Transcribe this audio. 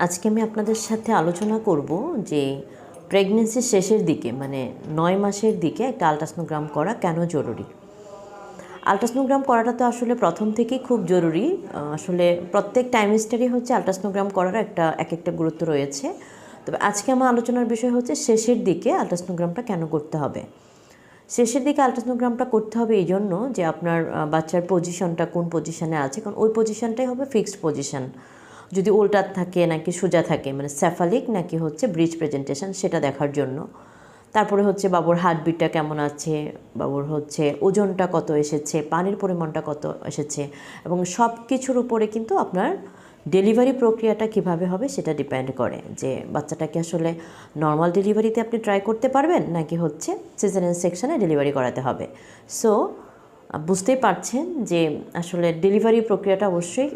আজকে আমি আপনাদের সাথে আলোচনা করব যে প্রেগনেন্সির শেষের দিকে মানে নয় মাসের দিকে একটা আলট্রাসনোগ্রাম করা কেন জরুরি? আলট্রাসনোগ্রাম করাটা তো আসলে প্রথম থেকেই খুব জরুরি। আসলে প্রত্যেক টাইমিস্টারই হচ্ছে আলট্রাসনোগ্রাম করার একটা, এক একটা গুরুত্ব রয়েছে। তবে আজকে আমার আলোচনার বিষয় হচ্ছে শেষের দিকে আলট্রাসনোগ্রামটা কেন করতে হবে? শেষের দিকে আলট্রাসনোগ্রামটা করতে হবে এই জন্য যে আপনার বাচ্চার পজিশনটা কোন পজিশনে আছে? কারণ ওই পজিশনটাই হবে ফিক্সড পজিশন যদি উল্টা থাকে নাকি সোজা থাকে মানে স্যাফালিক নাকি হচ্ছে ব্রিজ প্রেজেন্টেশন সেটা দেখার জন্য। তারপরে হচ্ছে বাবুর হার্টবিটটা কেমন আছে, বাবুর হচ্ছে ওজনটা কত এসেছে, পানির পরিমাণটা কত এসেছে, এবং সব কিছুর উপরে কিন্তু আপনার ডেলিভারি প্রক্রিয়াটা কীভাবে হবে সেটা ডিপেন্ড করে। যে বাচ্চাটাকে আসলে নর্মাল ডেলিভারিতে আপনি ট্রাই করতে পারবেন, নাকি হচ্ছে সিজারিয়ান সেকশনে ডেলিভারি করাতে হবে। সো বুঝতেই পারছেন যে আসলে ডেলিভারি প্রক্রিয়াটা অবশ্যই